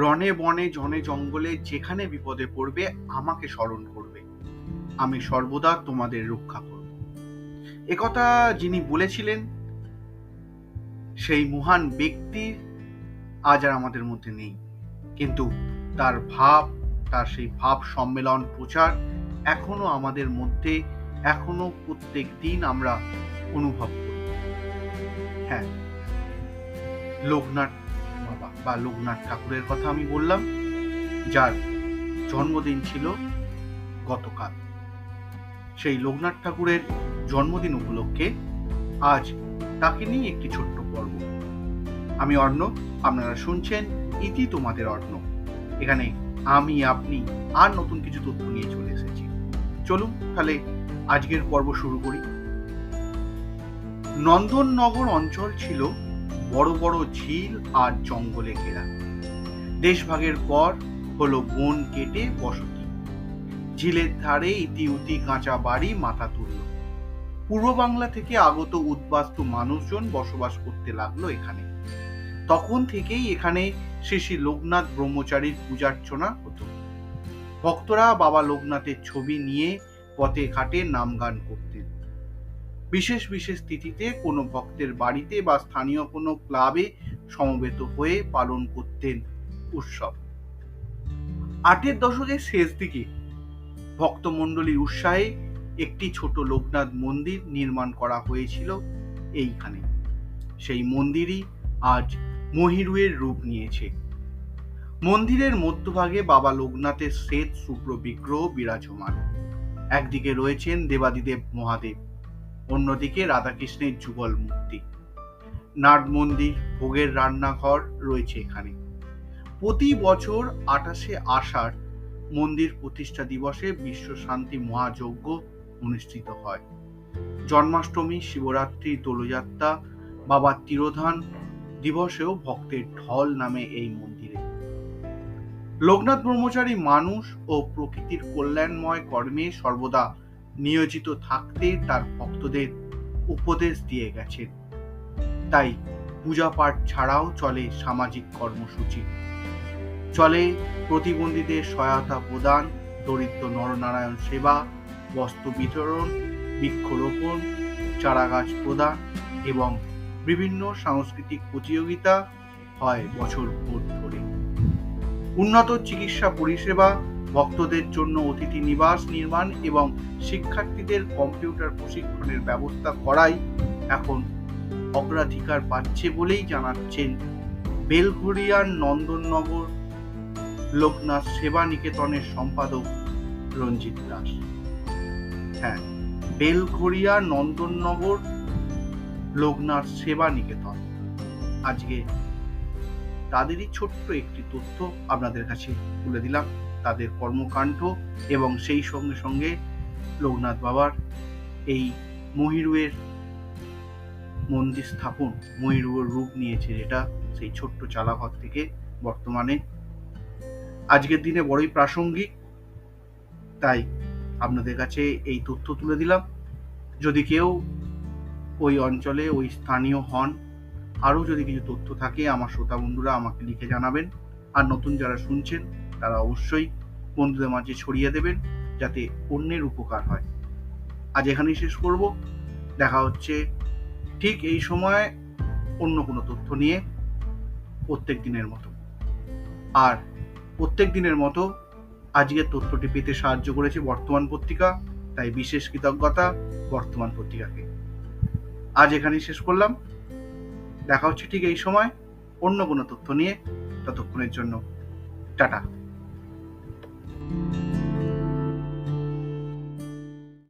রনে বনে, জনে জঙ্গলে, যেখানে বিপদে পড়বে, আমাকে স্মরণ করবে। আমি সর্বদা তোমাদের রক্ষা করব। একথা যিনি বলেছিলেন, সেই মহান ব্যক্তি আজ আর আমাদের মধ্যে নেই। কিন্তু তার ভাব, তার সেই ভাব সম্মেলন প্রচার এখনও আমাদের মধ্যে, এখনও প্রত্যেক দিন আমরা অনুভব করি। হ্যাঁ লোকনাথ বা লোকনাথ ঠাকুরের কথা আমি বললাম, যার জন্মদিন ছিল গতকাল। সেই লোকনাথ ঠাকুরের জন্মদিন উপলক্ষে আজ তাকে নিয়ে একটি ছোট্ট পর্ব। আমি অর্ণব, আপনারা শুনছেন ইতি তোমাদের অর্ণব। এখানে আমি, আপনি আর নতুন কিছু তথ্য নিয়ে চলে এসেছি। চলুন তাহলে আজকের পর্ব শুরু করি। নন্দননগর অঞ্চল ছিল বড় বড় ঝিল আর জঙ্গলে ঘেরা। দেশভাগের পর হলো বন কেটে বসতি। ঝিলের ধারে ইতি উতি কাঁচা বাড়ি মাথা তুলল। পূর্ব বাংলা থেকে আগত উদ্বাস্তু মানুষজন বসবাস করতে লাগল এখানে। তখন থেকেই এখানে শ্রী শ্রী লোকনাথ ব্রহ্মচারীর পূজার্চনা হতো। ভক্তরা বাবা লোকনাথের ছবি নিয়ে পথে ঘাটে নাম গান করতেন। বিশেষ বিশেষ তিথিতে কোনো ভক্তের বাড়িতে বা স্থানীয় কোনো ক্লাবে সমবেত হয়ে পালন করতেন উৎসব। আটের দশকের শেষ দিকে ভক্তমণ্ডলীর উৎসাহে একটি ছোট লোকনাথ মন্দির নির্মাণ করা হয়েছিল এইখানে। সেই মন্দিরই আজ মহিরুয়ের রূপ নিয়েছে। মন্দিরের মধ্যভাগে বাবা লোকনাথের শ্বেত, শুভ্র বিগ্রহ বিরাজমান। একদিকে রয়েছেন দেবাদিদেব মহাদেব। অন্যদিকে রাধাকৃষ্ণের যুগল মূর্তি। নাট মন্দির, ভোগের রান্নাঘর রয়েছে এখানে। প্রতি বছর আঠাশে আষাঢ় মন্দির প্রতিষ্ঠা দিবসে বিশ্ব শান্তি মহাযজ্ঞ অনুষ্ঠিত হয়। জন্মাষ্টমী, শিবরাত্রি, দোলযাত্রা বাবার তিরোধান দিবসেও ভক্তের ঢল নামে এই মন্দিরে। লোকনাথ ব্রহ্মচারী মানুষ ও প্রকৃতির কল্যাণময় কর্মে সর্বদা নিয়োজিত থাকতে তার ভক্তদের উপদেশ দিয়ে গেছেন। তাই পূজা পাঠ ছাড়াও চলে সামাজিক কর্মসূচি। চলে প্রতিবন্ধীদের সহায়তা প্রদান, দরিদ্র নরনারায়ণ সেবা, বস্ত্র বিতরণ, বৃক্ষরোপণ, চারাগাছ প্রদান এবং বিভিন্ন সাংস্কৃতিক প্রতিযোগিতা হয় বছর ভোর ধরে। উন্নত চিকিৎসা পরিষেবা ভক্তদের জন্য অতিথি নিবাস নির্মাণ এবং শিক্ষার্থীদের কম্পিউটার প্রশিক্ষণের ব্যবস্থা করাই এখন অগ্রাধিকার পাচ্ছে বলেই জানাচ্ছেন বেলঘরিয়ার নন্দননগর লোকনাথ সেবা নিকেতনের সম্পাদক রঞ্জিত দাস। হ্যাঁ বেলঘরিয়া নন্দননগর লোকনাথ সেবা নিকেতন আজকে তাদেরই ছোট্ট একটি তথ্য আপনাদের কাছে তুলে দিলাম। তাদের কর্মকাণ্ড এবং সেই সঙ্গে সঙ্গে লোকনাথ বাবার এই মহিরুয়ের মন্দির স্থাপন, মহিরুয়ের রূপ নিয়েছে যেটা সেই ছোট্ট চালাঘর থেকে বর্তমানে। আজকের দিনে বড়ই প্রাসঙ্গিক, তাই আপনাদের কাছে এই তথ্য তুলে দিলাম। যদি কেউ ওই অঞ্চলে ওই স্থানীয় হন, আরও যদি কিছু তথ্য থাকে, আমার শ্রোতা বন্ধুরা আমাকে লিখে জানাবেন। আর নতুন যারা শুনছেন তারা অবশ্যই বন্ধুদের মাঝে ছড়িয়ে দেবেন যাতে অন্যের উপকার হয়। আজ এখানেই শেষ করব। দেখা হচ্ছে ঠিক এই সময় অন্য কোনো তথ্য নিয়ে প্রত্যেক দিনের মতো। আর প্রত্যেক দিনের মতো আজকের তথ্যটি পেতে সাহায্য করেছে বর্তমান পত্রিকা, তাই বিশেষ কৃতজ্ঞতা বর্তমান পত্রিকাকে। আজ এখানেই শেষ করলাম। দেখা হচ্ছে ঠিক এই সময় অন্য কোনো তথ্য নিয়ে। ততক্ষণের জন্য টাটা। Thank you.